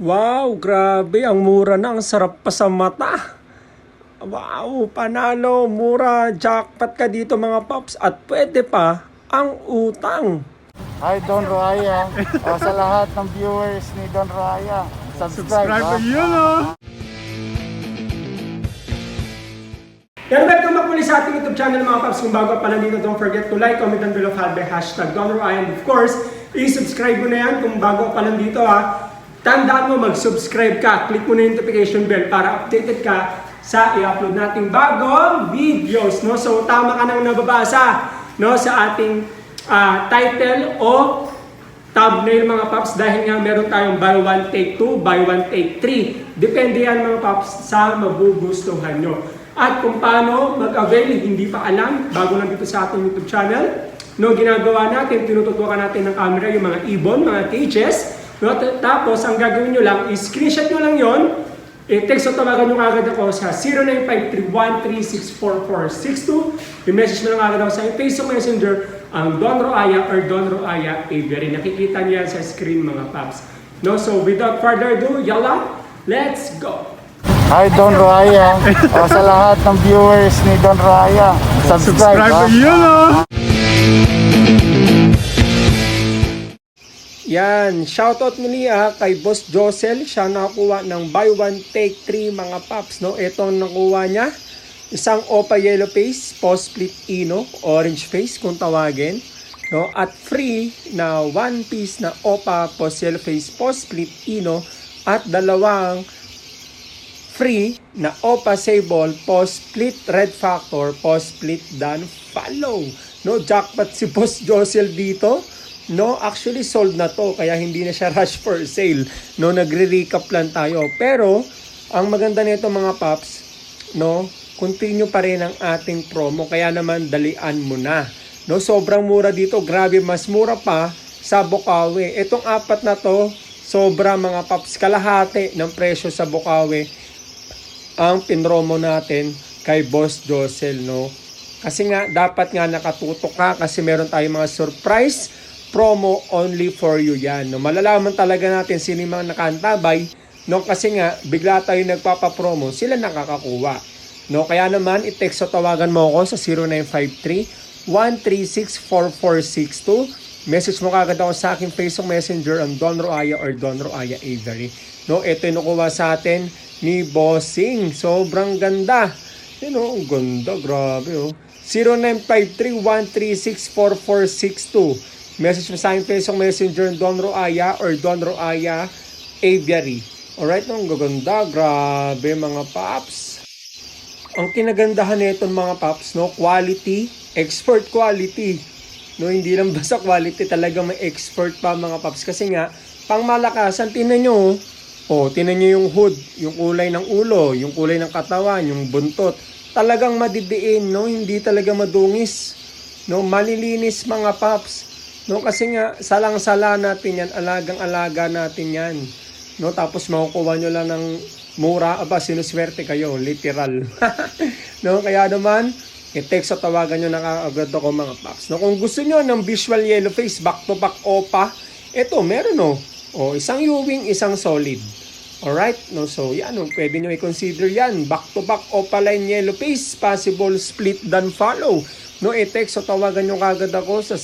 Wow, grabe. Ang mura na. Ang sarap pa sa mata. Wow, panalo. Mura. Jackpot ka dito mga paps. At pwede pa ang utang. Hi Don Raya. o, sa lahat ng viewers ni Don Raya, subscribe. ha? oh. Yan, welcome back muli sa ating YouTube channel mga paps. Kung bago pa lang dito, don't forget to like, comment down below, follow the hashtag Donor And of course, i-subscribe mo na yan kung bago pa lang dito ha. Tandaan mo, mag-subscribe ka. Click mo na yung notification bell para updated ka sa i-upload nating bagong videos. No? So, tama ka nang nababasa no? sa ating ah, title o thumbnail mga paps dahil nga meron tayong buy one take two, buy one take three. Depende yan mga paps sa magugustuhan nyo. At kung paano mag-avail, hindi pa alam, bago lang dito sa ating YouTube channel. No, ginagawa natin, tinututukan natin ng camera yung mga ibon, mga cages. No, tapos, ang gagawin nyo lang, screenshot nyo lang yon i-text o tawagan nyo agad ako sa 0953-1364462. I-message mo lang agad ako sa Facebook Messenger ang Don Roaya or Don Roaya Avery. Nakikita niyo yan sa screen mga paps. No, so without further ado, yalla, let's go! Hi Don Raya. o, sa lahat ng viewers ni Don Raya, subscribe. ha? Yan, shoutout muli ah kay Boss Josel. Siya nakakuha ng buy one take three mga paps. No? Ito ang nakuha niya. Isang Opa Yellow Face, Post Split Ino, Orange Face kung tawagin. No? At free na one piece na Opa Post Yellow Face, Post Split Ino. At dalawang free na Opa Sable Post Split Red Factor Post Split Dan Follow. No, jackpot si Boss Josel dito. No, actually sold na to kaya hindi na siya rush for sale. No, nagre-recap lang tayo. Pero ang maganda nito mga paps, no, continue pa rin ang ating promo kaya naman dalian mo na. No, sobrang mura dito. Grabe, mas mura pa sa Bukawi. Itong apat na to, sobra mga paps kalahati ng presyo sa Bukawi ang pinromo natin kay Boss Josel, no? Kasi nga, dapat nga nakatutok ka kasi meron tayong mga surprise promo only for you yan. No? Malalaman talaga natin sino yung mga nakantabay, no? Kasi nga, bigla tayo nagpapapromo, sila nakakakuha. No? Kaya naman, i-text o tawagan mo ako sa 0953-136-4462. Message mo kagad ako sa aking Facebook Messenger ang Don Roaya or Don Roaya Avery. No, ito yung nakuha sa atin ni Bossing. Sobrang ganda. Yun oh, ang ganda. Grabe oh. 0953-136-4462. Message mo sa aking Facebook Messenger Don Roaya or Don Roaya Aviary. Alright, no, ang gaganda. Grabe mga paps. Ang kinagandahan nito mga paps, no, quality, expert quality. No, hindi lang basta quality, talaga may expert pa mga paps. Kasi nga, pang malakasan, tinan nyo, oh. oh, tinan nyo yung hood, yung kulay ng ulo, yung kulay ng katawan, yung buntot. Talagang madidiin, no, hindi talaga madungis. No, malilinis mga paps. No, kasi nga, salang-sala natin yan, alagang-alaga natin yan. No, tapos makukuha nyo lang ng mura, aba, sinuswerte kayo, literal. no, kaya naman, i-text o tawagan nyo nakakagad ako mga paps. No, kung gusto nyo ng visual yellow face, back to back opa, eto, meron o. O, isang Ewing, isang solid. Alright? No, so, yan, no, pwede nyo i-consider yan. Back to back opa line yellow face, possible split dan follow. No, i-text o tawagan nyo kagad ako sa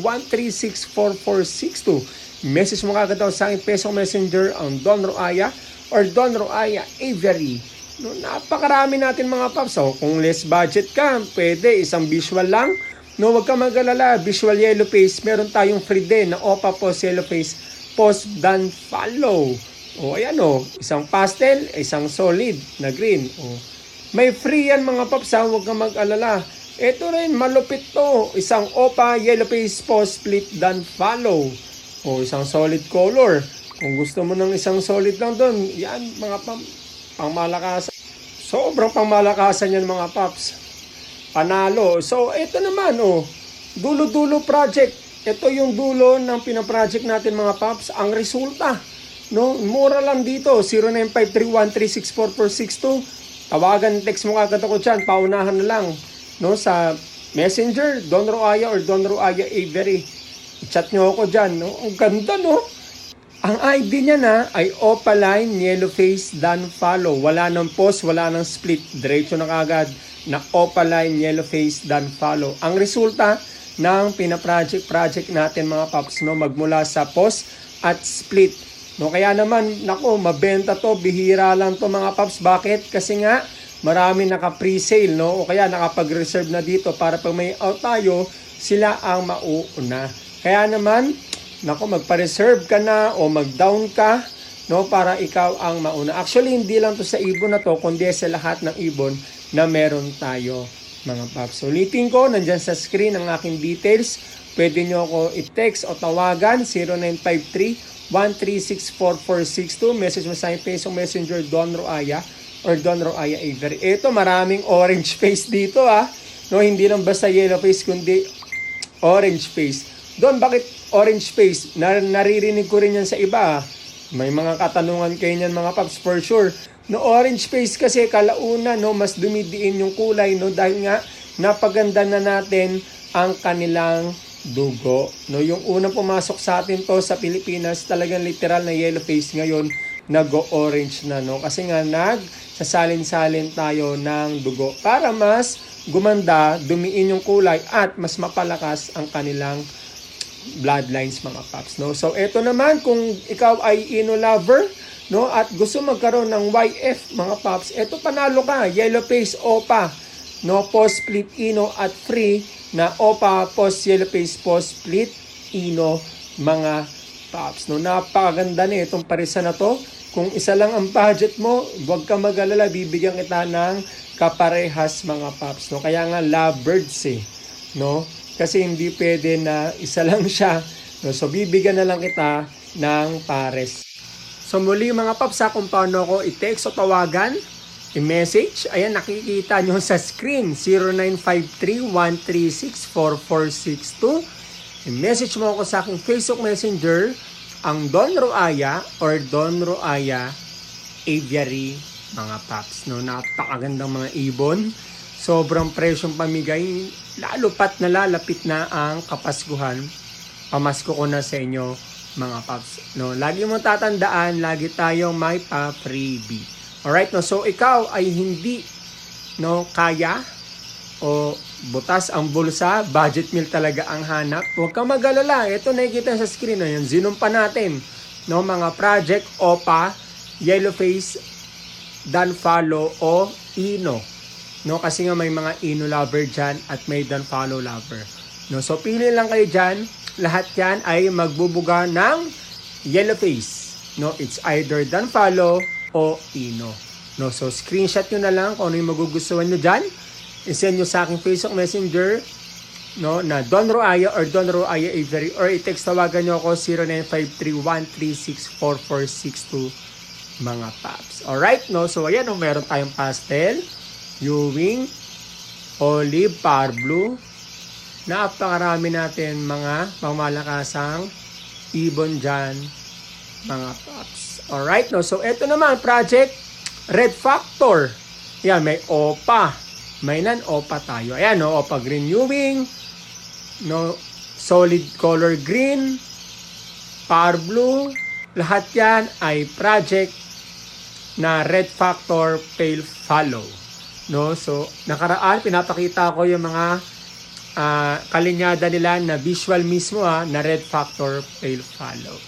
0953-136-4462. Message mo kagad ako sa aking peso messenger ang Don Roaya or Don Roaya Avery. No, napakarami natin mga paps. So, kung less budget ka, pwede isang visual lang. No, wag ka mag-alala. Visual yellow face, meron tayong free din na Opa Post Yellow Face Post Dan Follow. O, ayan o. Isang pastel, isang solid na green. O, may free yan mga paps ha. Huwag ka mag-alala. Ito rin, malupit to. Isang Opa Yellow Face Post Split Dan Follow. O, isang solid color. Kung gusto mo ng isang solid lang doon, yan mga pam pangmalakasan. Sobrang pangmalakasan yan mga paps. Panalo. So, ito naman, oh. Dulo-dulo project. Ito yung dulo ng pinaproject natin mga paps. Ang resulta, no? Mura lang dito. 0953-136-4462. Tawagan, text mo agad ako dyan. Paunahan na lang. No? Sa Messenger, Don Roaya or Don Roaya Avery. I-chat nyo ako dyan, no? Ang ganda, no? Ang ID niya na ay opaline, yellow face, dan follow. Wala nang post, wala nang split. Diretso na kagad na opaline, yellow face, dan follow. Ang resulta ng pina-project project natin mga paps no magmula sa post at split. No kaya naman nako mabenta to bihira lang to mga paps. Bakit? Kasi nga marami naka pre-sale no o kaya nakapag-reserve na dito para pag may out tayo sila ang mauuna. Kaya naman Nako, magpa-reserve ka na o mag-down ka no para ikaw ang mauna. Actually, hindi lang to sa ibon na to, kundi sa lahat ng ibon na meron tayo mga paps. Ulitin ko, nandyan sa screen ang aking details. Pwede nyo ako i-text o tawagan 0953-1364462. Message mo sa Facebook Messenger Don Roaya or Don Roaya Avery. Ito, maraming orange face dito ah. No, hindi lang basta yellow face, kundi orange face. Don, bakit orange face? Nar- naririnig ko rin yan sa iba. ah. May mga katanungan kayo niyan mga paps for sure. No orange face kasi kalauna no mas dumidiin yung kulay no dahil nga napaganda na natin ang kanilang dugo. No yung unang pumasok sa atin to sa Pilipinas talagang literal na yellow face ngayon nag-orange na no? Kasi nga nag sasalin-salin tayo ng dugo para mas gumanda, dumiin yung kulay at mas mapalakas ang kanilang bloodlines mga paps no? So eto naman kung ikaw ay ino lover no? At gusto magkaroon ng YF mga paps eto panalo ka. Yellow face opa no? Post split ino at free na opa post yellow face post split ino mga paps no? Napakaganda na itong parisa na to kung isa lang ang budget mo huwag ka mag-alala bibigyan kita ng kaparehas mga paps no kaya nga lovebirds eh no kasi hindi pwede na isa lang siya. No? So, bibigyan na lang kita ng pares. So, muli mga paps, ha, kung paano ako i-text o tawagan, i-message, ayan, nakikita nyo sa screen, 0953-136-4462. I-message mo ako sa aking Facebook Messenger, ang Don Roaya or Don Roaya Aviary, mga paps. No? Napakagandang mga ibon. Sobrang presyong pamigay. Lalo pat nalalapit na ang Kapaskuhan. Pamasko ko na sa inyo mga paps. No, lagi mo tatandaan, lagi tayong may pa-freebie. Alright, no? So, ikaw ay hindi no, kaya o butas ang bulsa, budget meal talaga ang hanap. Huwag kang mag-alala. Ito nakikita sa screen na yan. Zinumpa natin. No, mga project OPA, yellow face, dan follow o ino. No, kasi nga may mga ino lover dyan at may dan follow lover. No, so pili lang kayo dyan. Lahat yan ay magbubuga ng yellow face. No, it's either dan follow o ino. No, so screenshot nyo na lang kung ano yung magugustuhan nyo dyan. I-send nyo sa aking Facebook Messenger no, na Don Roaya or Don Roaya Avery or i-text tawagan nyo ako 0953-136-4462 mga paps. Alright, no? So, ayan, no, meron tayong pastel, Ewing, olive, par blue. Napakarami natin mga pangmalakasang ibon dyan, mga paps. Alright, no? So, ito naman, project Red Factor. Yan, may OPA. May nan-OPA tayo. Ayan, no? OPA Green Ewing, no? Solid color green, par blue. Lahat yan ay project na Red Factor Pale Follow. No? So, nakaraan, pinapakita ko yung mga ah, kalinyada nila na visual mismo ha, na Red Factor Pale Follow.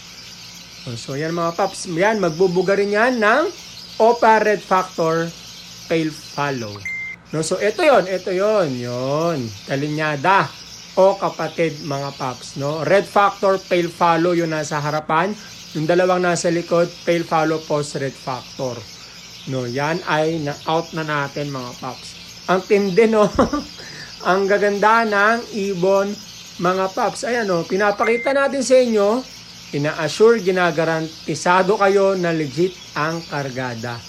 So, so, yan mga paps. Yan, magbubuga rin yan ng OPA Red Factor Pale Follow. No, so, ito yon ito yon yon Kalinyada o kapatid mga paps. No? Red Factor Pale Follow yung nasa harapan. Yung dalawang nasa likod, Pale Follow Post Red Factor. No, yan ay na-out na natin mga paps. Ang tindi no. ang gaganda ng ibon mga paps. Ayan no, pinapakita natin sa inyo, ina-assure, ginagarantisado kayo na legit ang kargada.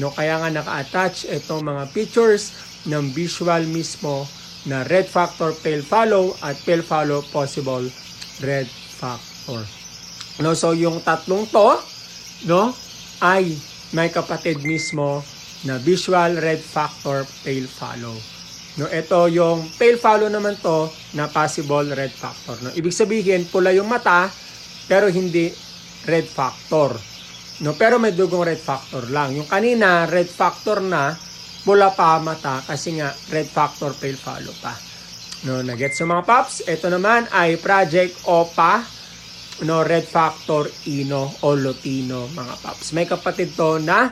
No, kaya nga naka-attach itong mga pictures ng visual mismo na red factor pale follow at pale follow possible red factor. No, so yung tatlong to, no, ay may kapatid mismo na visual red factor pale follow. No, ito yung pale follow naman to na possible red factor. No, ibig sabihin pula yung mata pero hindi red factor. No, pero may dugong red factor lang. Yung kanina, red factor na, pula pa mata kasi nga red factor pale follow pa. No, nagets so mga paps, ito naman ay Project OPA no red factor ino o lutino mga paps. May kapatid to na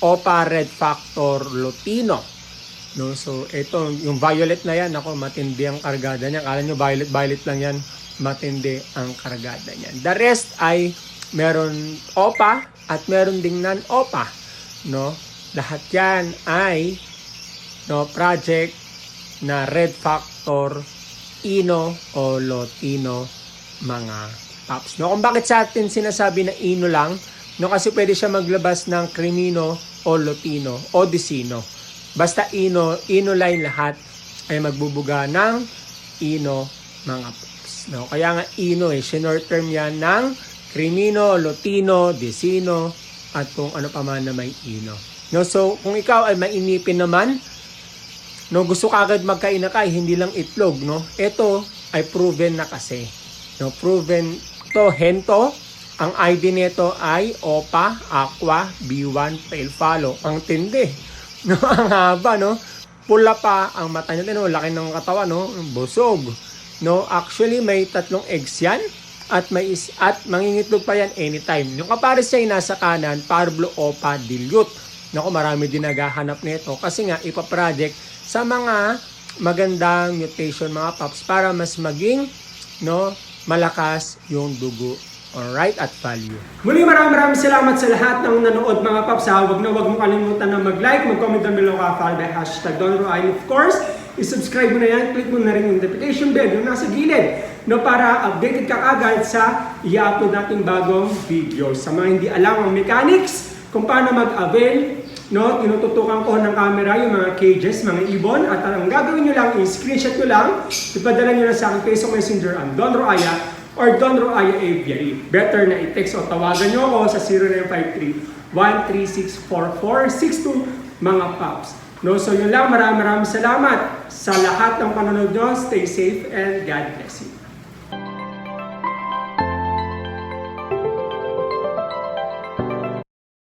OPA red factor lutino. No, so ito yung violet na yan, ako matindi ang kargada niya. Kala nyo violet violet lang yan, matindi ang kargada niyan. The rest ay meron OPA at meron ding non-OPA, no? Lahat yan ay no project na red factor ino o lotino mga paps. No, kung bakit sa atin sinasabi na ino lang, no kasi pwede siya maglabas ng crimino o lotino o disino. Basta ino, ino line lahat ay magbubuga ng ino mga paps. No, kaya nga ino eh, short term yan ng crimino, lotino, disino at kung ano pa man na may ino. No, so kung ikaw ay mainipin naman, no gusto ka agad magkain na kay hindi lang itlog no? Ito ay proven na kasi. No proven to hento ang ID nito ay OPA Aqua B1 Pale Follow ang tindi. No ang haba no? Pula pa ang mata niya no? Laki ng katawan no? Busog. No actually may tatlong eggs yan at may is at mangingitlog pa yan anytime. Yung kapares niya ay nasa kanan Parblo Opa Dilute Naku, marami din naghahanap nito. Kasi nga ipaproject sa mga magandang mutation mga paps para mas maging no malakas yung dugo. Alright at value. Muli maraming maraming salamat sa lahat ng nanood mga paps ha. Huwag na huwag mo kalimutan na mag-like, mag-comment down below ka, follow by hashtag Don Roy. Of course, i-subscribe mo na yan, click mo na rin yung notification bell. Yung nasa gilid no, para updated ka agad sa i-upload nating bagong videos. Sa mga hindi alam ang mechanics, kung paano mag-avail, no, tinututukan ko ng camera yung mga cages, mga ibon, at ang gagawin nyo lang is screenshot nyo lang, ipadala nyo lang sa akin Facebook Messenger ang Don Roaya or Don Roaya Aviary. Better na i-text o tawagan nyo ako sa 0953-1364462 mga paps. No, so yun lang, maraming maraming salamat sa lahat ng panonood nyo. Stay safe and God bless you.